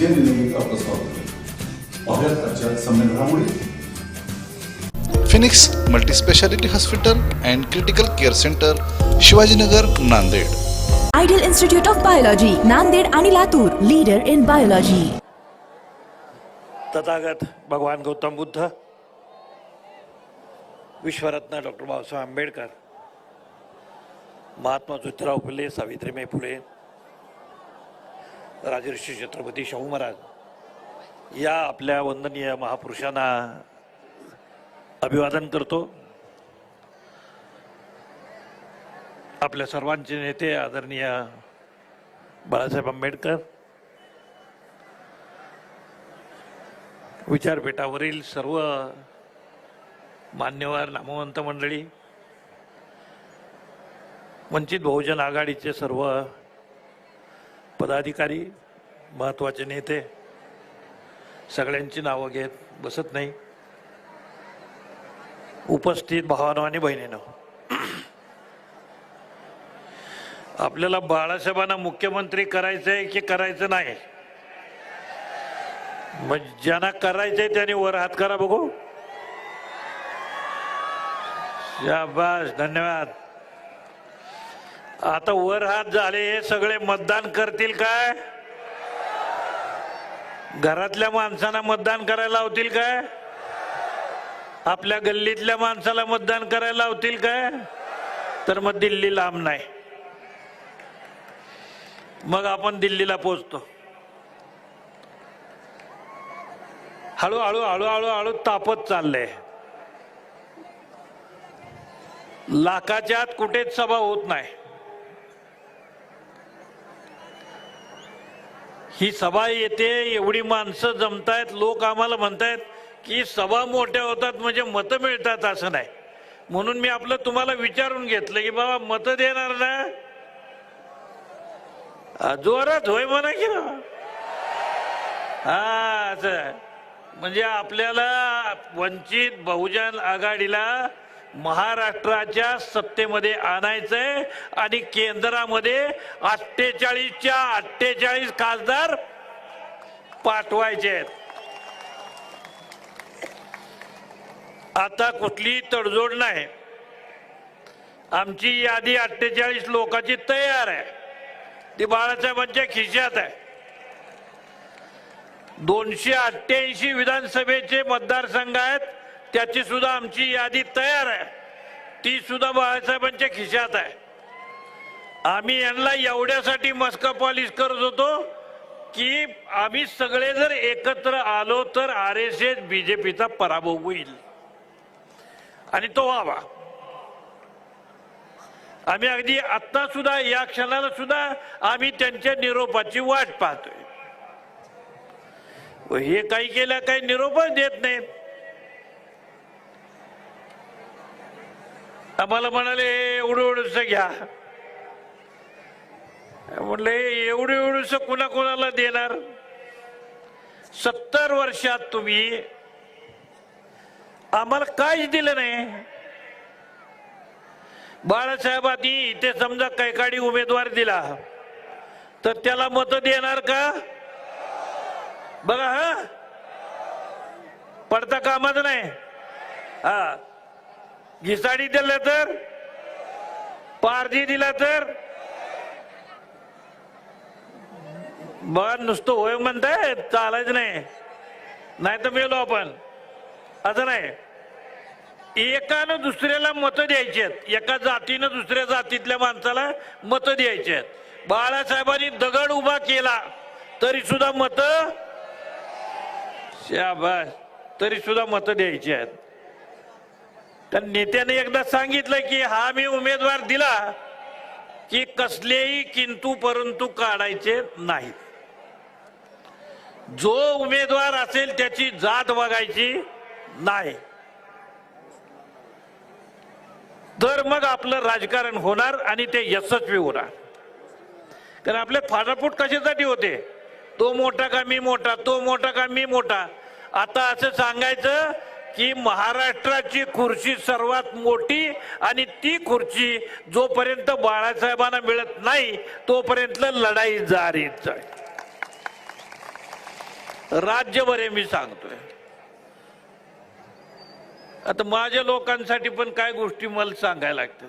जे निर्णय पाहुयात आजच्या Phoenix multispeciality hospital and critical care centre Shivajinagar Nanded. Ideal institute of biology Nanded आणि Latur leader in biology Tathagat Bhagwan Gautam Buddha Vishwaratna doctor Babasaheb Ambedkar Mahatma Jyotirao Phule Savitribai Phule Rajarshi Chhatrapati Shahu Maharaj. या आपल्या वंदनीय महापुरुषांना अभिवादन करतो. आपल्या सर्वांचे नेते आदरणीय बाळासाहेब आंबेडकर. विचारपीठावरील सर्व मान्यवर नामवंत मंडळी वंचित बहुजन आघाडीचे सर्व पदाधिकारी महत्त्वाचे नेते सगळ्यांची नावं घेत बसत नाही. उपस्थित भावानो आणि बहिणीनं आपल्याला बाळासाहेबांना मुख्यमंत्री करायचंय की करायचं नाही? मग ज्यांना करायचंय त्यांनी वर हात करा बघू. शाबास धन्यवाद. आता वर हात झाले हे सगळे मतदान करतील काय? घरातल्या माणसांना मतदान करायला लावतील काय? आपल्या गल्लीतल्या माणसाला मतदान करायला लावतील काय? तर मग दिल्ली लांब नाही. मग आपण दिल्लीला पोचतो. हळूहळू हळूहळू हळू तापत चाललंय. लाखाच्या आत कुठेच सभा होत नाही. ही सभा येते एवढी माणसं जमतायत लोक आम्हाला म्हणतायत की सभा मोठ्या होतात म्हणजे मतं मिळतात असं नाही. म्हणून मी आपलं तुम्हाला विचारून घेतलं की बाबा मतं देणार ना? जोरात होय म्हणा की ना हा असं. म्हणजे आपल्याला वंचित बहुजन आघाडीला महाराष्ट्राच्या सत्तेमध्ये आणायचंय आणि केंद्रामध्ये अठ्ठेचाळीसच्या अठ्ठेचाळीस खासदार पाठवायचे आहेत. आता कुठलीही तडजोड नाही. आमची यादी अठ्ठेचाळीस लोकांची तयार आहे. ती बाळासाहेबांच्या खिशात आहे. दोनशे अठ्ठ्याऐंशी विधानसभेचे मतदारसंघ आहेत. त्याची सुद्धा आमची यादी तयार आहे. ती सुद्धा बाळासाहेबांच्या खिशात आहे. आम्ही यांना एवढ्यासाठी मस्का पॉलिश करत होतो की आम्ही सगळे जर एकत्र आलो तर आर एस एस बीजेपीचा पराभव होईल. आणि तो व्हावा. आम्ही अगदी आत्ता सुद्धा या क्षणाला सुद्धा आम्ही त्यांच्या निरोपाची वाट पाहतोय. हे काही केल्या काही निरोपच देत नाही आम्हाला म्हणाले एवढं एवढंच घ्या. म्हणलं हे एवढं एवढंसं कुणाकोणाला देणार? सत्तर वर्षात तुम्ही आम्हाला काहीच दिलं नाही. बाळासाहेबांनी इथे समजा कैकाडी उमेदवार दिला तर त्याला मत देणार का? बघा हा? पडता कामाच नाही. हा. घिसाडी दिलं तर? पारधी दिला तर? बघा नुसतं होय म्हणताय चालायचं नाही. नाही तर मेलो आपण. असं नाही. एकानं दुसऱ्याला मतं द्यायची आहेत. एका जातीनं दुसऱ्या जातीतल्या माणसाला मतं द्यायची आहेत. बाळासाहेबांनी दगड उभा केला तरी सुद्धा मत शाबास. तरी सुद्धा मतं द्यायची आहेत. तर नेत्याने एकदा सांगितलं की हा मी उमेदवार दिला की कसलेही किंतू परंतु काढायचे नाही. जो उमेदवार असेल त्याची जात बघायची नाही. तर मग आपलं राजकारण होणार आणि ते यशस्वी होणार. कारण आपले फाटाफूट कशासाठी होते? तो मोठा का मी मोठा? तो मोठा का मी मोठा? आता असं सांगायचं की महाराष्ट्राची खुर्ची सर्वात मोठी आणि ती खुर्ची जोपर्यंत बाळासाहेबांना मिळत नाही तोपर्यंत लढाई जारीच आहे. राज्यभर आहे मी सांगतोय. आता माझ्या लोकांसाठी पण काय गोष्टी मला सांगायला लागतात.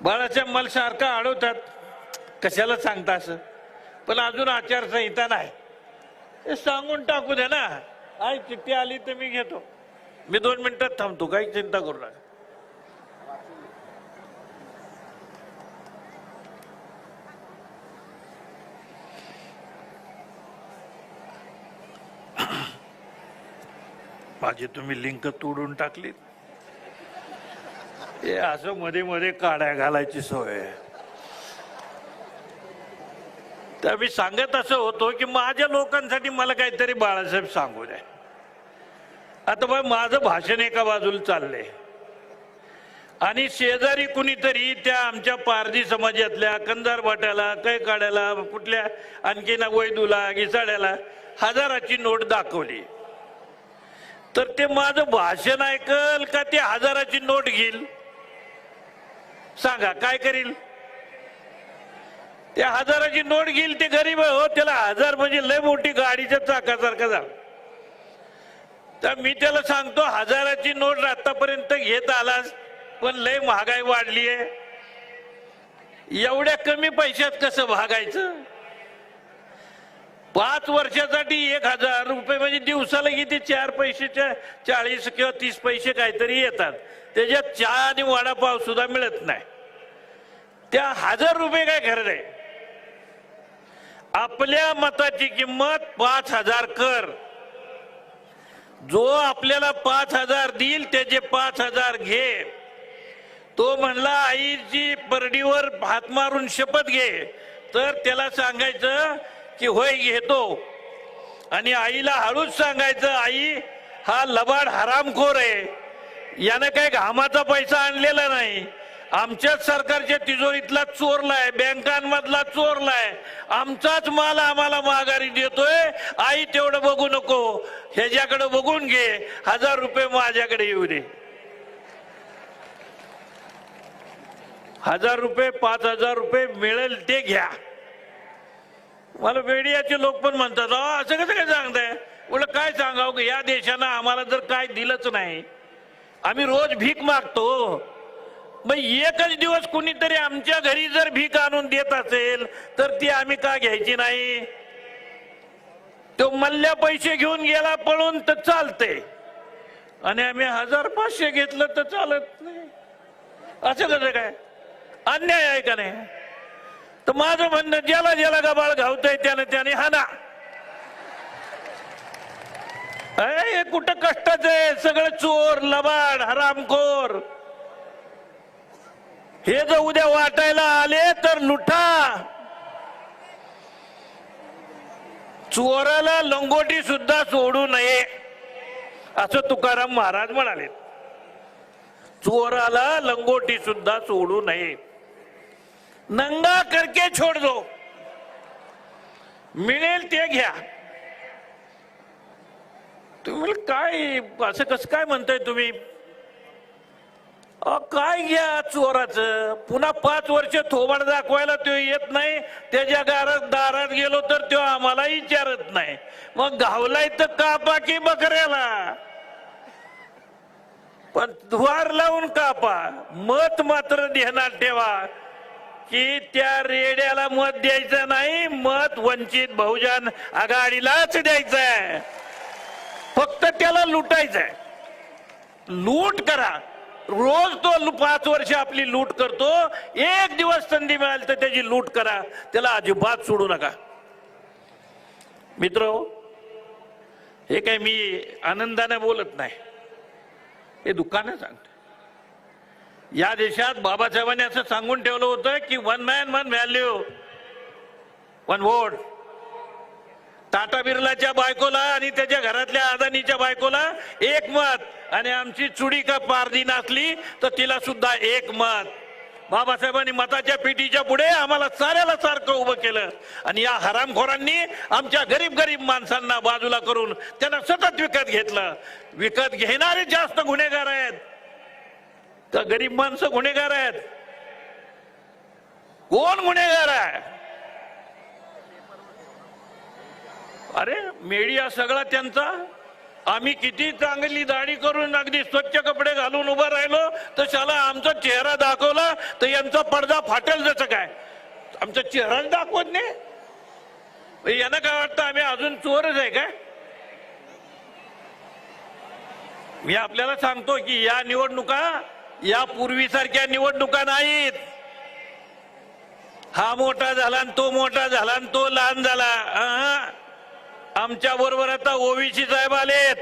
बाळासाहेब मला सारखं अडवतात कशाला सांगता असं? पण अजून आचारसंहिता नाही. हे सांगून टाकू द्या ना. आई चिठ्ठी आली तर मी घेतो. मी दोन मिनिटात थांबतो काही चिंता करू नका. माझी तुम्ही लिंक तोडून टाकली हे असं मध्ये मध्ये काड्या घालायची सवय आहे. तर मी सांगत असं होतो की माझ्या लोकांसाठी मला काहीतरी बाळासाहेब सांगू द्या. आता बघ माझं भाषण एका बाजूला चाललंय. आणि शेजारी कुणीतरी त्या आमच्या पारधी समाजातल्या कंजार भाट्याला कै काढायला कुठल्या आणखीन वैदूला घिसाड्याला हजाराची नोट दाखवली. तर ते माझं भाषण ऐकल का ते हजाराची नोट घेईल? सांगा काय करील? त्या हजाराची नोट घेईल ते गरीब हो त्याला हजार म्हणजे लय मोठी गाडीच्या चाकासारखा झाला. तर मी त्याला सांगतो हजाराची नोट आतापर्यंत घेत आलास पण लय महागाई वाढली आहे एवढ्या कमी पैशात कसं भागायचं पाच वर्षासाठी एक हजार रुपये म्हणजे दिवसाला किती चार पैसेच्या चाळीस किंवा तीस पैसे काहीतरी येतात. त्याच्यात चहा आणि वडापाव सुद्धा मिळत नाही. त्या हजार रुपये काय खरं आहे आपल्या मताची किंमत पाच हजार कर. जो आपल्याला पाच हजार देईल त्याचे पाच हजार घे. तो म्हणला आईची परडीवर हात मारून शपथ घे. तर त्याला सांगायचं की होय घेतो. आणि आईला हळूच सांगायचं आई हा लबाड हरामखोर आहे. यानं काय घामाचा पैसा आणलेला नाही. आमच्याच सरकारच्या तिजोरीतला चोरलाय बँकांमधला चोरलाय आमचाच माल आम्हाला माघारी देतोय. आई तेवढं बघू नको. ह्याच्याकडे बघून घे. हजार रुपये माझ्याकडे येऊ दे. हजार रुपये पाच हजार रुपये मिळेल ते घ्या. मला मीडियाचे लोक पण म्हणतात अहो असं कसं काय सांगताय? बोल काय सांगावं? की या देशानं आम्हाला जर काय दिलंच नाही आम्ही रोज भीक मागतो. मग एकच दिवस कुणीतरी आमच्या घरी जर भीक आणून देत असेल तर ती आम्ही का घ्यायची नाही? तो मल्ल्या पैसे घेऊन गेला पळून तर चालते. आणि आम्ही हजार पाचशे घेतलं तर चालत नाही. असं कसं काय? अन्याय आहे का नाही? तर माझं म्हणणं ज्याला ज्याला गबाळ घावतय त्याने त्याने हाना. अरे हे कुठं कष्टाचं आहे? सगळं चोर लबाड हरामखोर. हे जर उद्या वाटायला आले तर लुटा चोराला लंगोटी सुद्धा सोडू नये असं तुकाराम महाराज म्हणाले. चोराला लंगोटी सुद्धा सोडू नये. नंगा करके छोड दो. मिळेल ते घ्या. तुम्ही काय असं कसं काय म्हणताय तुम्ही? अहो, काय घ्या चोराच? पुन्हा पाच वर्ष थोबाड दाखवायला तो येत नाही. त्याच्या गारात दारात गेलो तर तो आम्हाला विचारत नाही. मग घावलाय तर कापा की बकऱ्याला? पण धुवार लावून कापा. मत मात्र ध्यानात ठेवा की त्या रेड्याला मत द्यायचं नाही. मत वंचित बहुजन आघाडीलाच द्यायचं आहे फक्त त्याला लुटायचं आहे लूट करा. रोज तो लु- पाच वर्ष आपली लूट करतो. एक दिवस संधी मिळाली तर त्याची लूट करा. त्याला अजिबात सोडू नका. मित्र हो, हे काय मी आनंदाने बोलत नाही. हे दुःखाने सांगतो या देशात बाबासाहेबांनी असं सांगून ठेवलं होतं की one man one value one vote Tata बिर्लाच्या बायकोला आणि त्याच्या घरातल्या अदानीच्या बायकोला एक मत. आणि आमची चुडी का पारदी नाचली तर तिला सुद्धा एक मत. बाबासाहेबांनी मताच्या पेटीच्या पुढे आम्हाला साऱ्याला सारखं उभं केलं. आणि या हरामखोरांनी आमच्या गरीब गरीब माणसांना बाजूला करून त्यांना सतत विकत घेतलं. विकत घेणारे जास्त गुन्हेगार आहेत. का गरीब माणसं गुन्हेगार आहेत? कोण गुन्हेगार आहे? अरे मीडिया सगळा त्यांचा. आम्ही किती चांगली दाढी करून अगदी स्वच्छ कपडे घालून उभं राहिलो तर शाला आमचा चेहरा दाखवला तर यांचा पडदा फाटेल जसं काय. आमचा चेहराच दाखवत नाही. यांना काय वाटतं आम्ही अजून चोरच आहे काय? मी आपल्याला सांगतो की या निवडणुका या पूर्वीसारख्या निवडणुका नाहीत. हा मोठा झाला आणि तो मोठा झाला आणि तो लहान झाला. आमच्या बरोबर आता ओवीसी साहेब आलेत.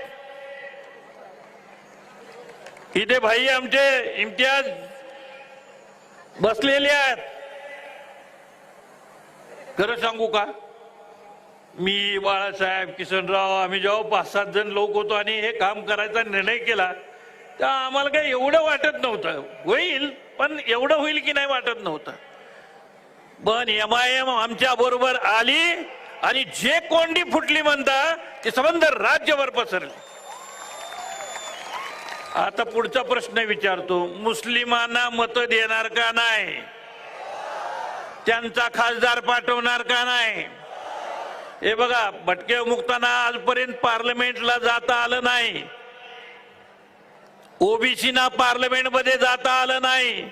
इथे भाई आमचे इम्तियाज बसलेले आहेत. खरं सांगू का? मी बाळासाहेब किसनराव आम्ही जेव्हा पाच सात जण लोक होतो आणि हे काम करायचा निर्णय केला तर आम्हाला काही एवढं वाटत नव्हतं. होईल पण एवढं होईल की नाही वाटत नव्हतं. पण एम आय एम आमच्या बरोबर आली. आणि जे कोंडी फुटली म्हणता ते संबंध राज्यभर पसरले. आता पुढचा प्रश्न विचारतो मुस्लिमांना मत देणार का नाही? त्यांचा खासदार पाठवणार का नाही? हे बघा भटके मुक्ताना आजपर्यंत पार्लमेंटला जाता आलं नाही. ओबीसीना पार्लमेंटमध्ये जाता आलं नाही.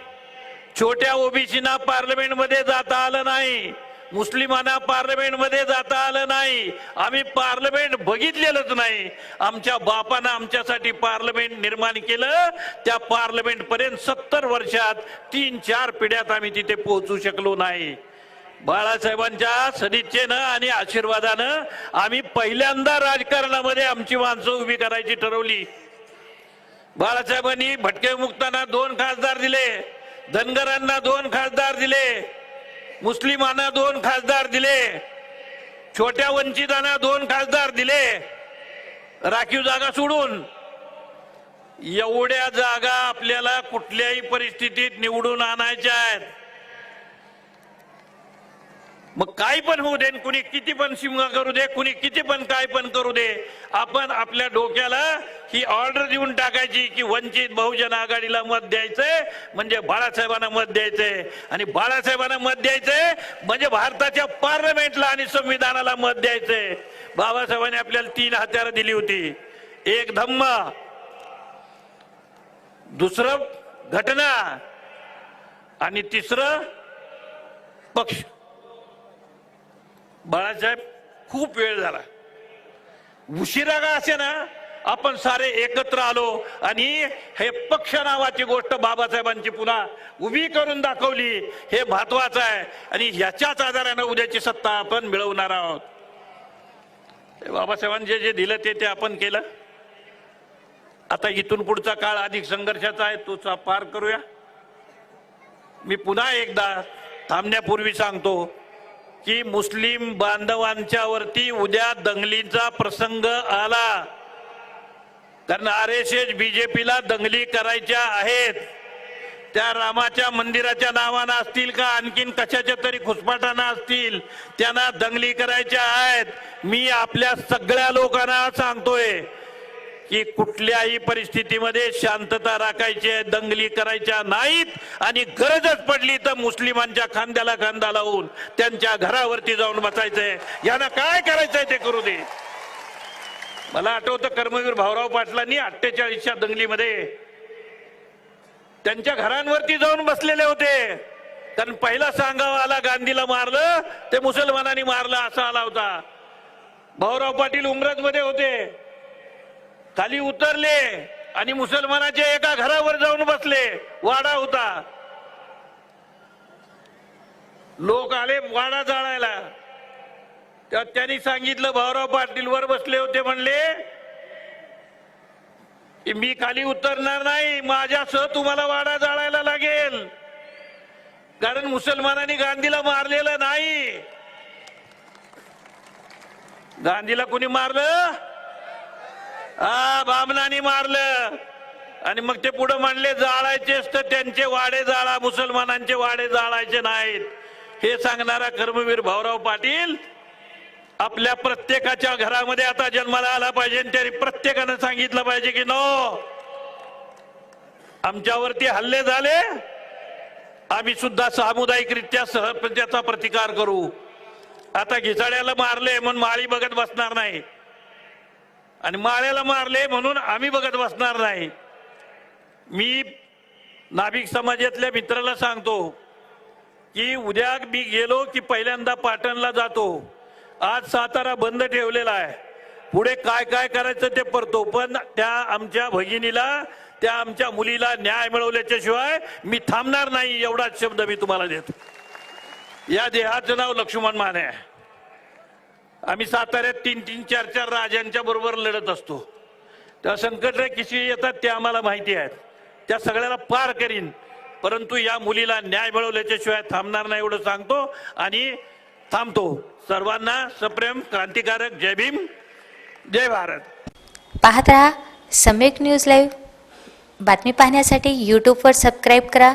छोट्या ओबीसीना पार्लमेंटमध्ये जाता आलं नाही. मुस्लिमांना पार्लमेंटमध्ये जाता आलं नाही. आम्ही पार्लमेंट बघितलेलंच नाही. आमच्या बापानं आमच्यासाठी पार्लमेंट निर्माण केलं. त्या पार्लमेंट पर्यंत सत्तर वर्षात तीन चार पिढ्यात आम्ही तिथे पोहोचू शकलो नाही. बाळासाहेबांच्या सदिच्छेनं आणि आशीर्वादानं आम्ही पहिल्यांदा राजकारणामध्ये आमची माणसं उभी करायची ठरवली. बाळासाहेबांनी भटके मुक्तांना दोन खासदार दिले. धनगरांना दोन खासदार दिले. मुस्लिमांना दोन खासदार दिले. छोट्या वंचितांना दोन खासदार दिले. राखीव जागा सोडून. एवढ्या जागा आपल्याला कुठल्याही परिस्थितीत निवडून आणायच्या आहेत. मग काय पण होऊ दे कुणी किती पण शिमगा करू दे कुणी किती पण काय पण करू दे आपण आपल्या डोक्याला ही ऑर्डर देऊन टाकायची की वंचित बहुजन आघाडीला मत द्यायचंय म्हणजे बाळासाहेबांना मत द्यायचंय आणि बाळासाहेबांना मत द्यायचंय म्हणजे भारताच्या पार्लमेंटला आणि संविधानाला मत द्यायचंय बाबासाहेबांनी आपल्याला तीन हत्यारं दिली होती. एक धम्म दुसरं घटना आणि तिसरं पक्ष. बाळासाहेब खूप वेळ झाला. उशिरा का असे ना आपण सारे एकत्र आलो आणि हे पक्ष नावाची गोष्ट बाबासाहेबांची पुन्हा उभी करून दाखवली. हे महत्वाचं आहे आणि ह्याच्याच आधारानं उद्याची सत्ता आपण मिळवणार आहोत. बाबासाहेबांचे बाबासाहेबांनी जे जे दिलं ते ते आपण केलं. आता इथून पुढचा काळ अधिक संघर्षाचा आहे तोचा पार करूया. मी पुन्हा एकदा थांबण्यापूर्वी सांगतो की मुस्लिम बांधवांच्या वरती उद्या दंगलीचा प्रसंग आला. कारण आर एस एस बीजेपीला दंगली करायच्या आहेत. त्या रामाच्या मंदिराच्या नावानं असतील का? आणखीन कशाच्या तरी खुसपाटाना असतील? त्यांना दंगली करायच्या आहेत. मी आपल्या सगळ्या लोकांना सांगतोय की कुठल्याही परिस्थितीमध्ये शांतता राखायची आहे दंगली करायच्या नाहीत आणि गरजच पडली तर मुस्लिमांच्या खांद्याला खांदा लावून त्यांच्या घरावरती जाऊन बसायचंय. यांना काय करायचंय ते करू दे. मला आठवतं कर्मवीर भाऊराव पाटलांनी अठ्ठेचाळीसच्या दंगलीमध्ये त्यांच्या घरांवरती जाऊन बसलेले होते. कारण पहिला सांगावा आला गांधीला मारलं ते मुसलमानांनी मारलं असा आला होता. भाऊराव पाटील उमरजमध्ये होते. खाली उतरले आणि मुसलमानाच्या एका घरावर जाऊन बसले. वाडा होता. लोक आले वाडा जाळायला. तेव्हा त्यांनी सांगितलं भाऊराव पाटील वर बसले होते म्हणले की मी खाली उतरणार नाही माझ्यासह तुम्हाला वाडा जाळायला लागेल. कारण मुसलमानांनी गांधीला मारलेलं नाही. गांधीला कोणी मारलं? हा बामणाने मारलं. आणि मग ते पुढे म्हणले जाळायचेच तर त्यांचे वाडे जाळा मुसलमानांचे वाडे जाळायचे नाहीत. हे सांगणारा कर्मवीर भाऊराव पाटील आपल्या प्रत्येकाच्या घरामध्ये आता जन्माला आला पाहिजे तरी प्रत्येकानं सांगितलं पाहिजे की नो आमच्यावरती हल्ले झाले. आम्ही सुद्धा सामुदायिकरित्या सहप्रत्याचा प्रतिकार करू. आता घिसाड्याला मारले म्हणून माळी बघत बसणार नाही. आणि माळ्याला मारले म्हणून आम्ही बघत बसणार नाही. मी नाभिक समाजातल्या मित्राला सांगतो की उद्या मी गेलो की पहिल्यांदा पाटणला जातो. आज सातारा बंद ठेवलेला आहे. पुढे काय काय करायचं ते परतो पण त्या आमच्या भगिनीला त्या आमच्या मुलीला न्याय मिळवल्याच्या शिवाय मी थांबणार नाही एवढाच शब्द मी तुम्हाला देतो. या देहाचं नाव लक्ष्मण माने आहे. आम्ही साताऱ्यात तीन तीन चार चार राजांच्या बरोबर लढत असतो. त्या संकट किशी येतात ते आम्हाला माहिती आहेत. त्या सगळ्याला पार करीन. परंतु या मुलीला न्याय मिळवल्याच्या शिवाय थांबणार नाही एवढं सांगतो आणि थांबतो. सर्वांना सप्रेम क्रांतिकारक जय भीम जय भारत. पाहत राहा सम्यक न्यूज लाईव्ह. बातमी पाहण्यासाठी यूट्यूबवर सबस्क्राईब करा.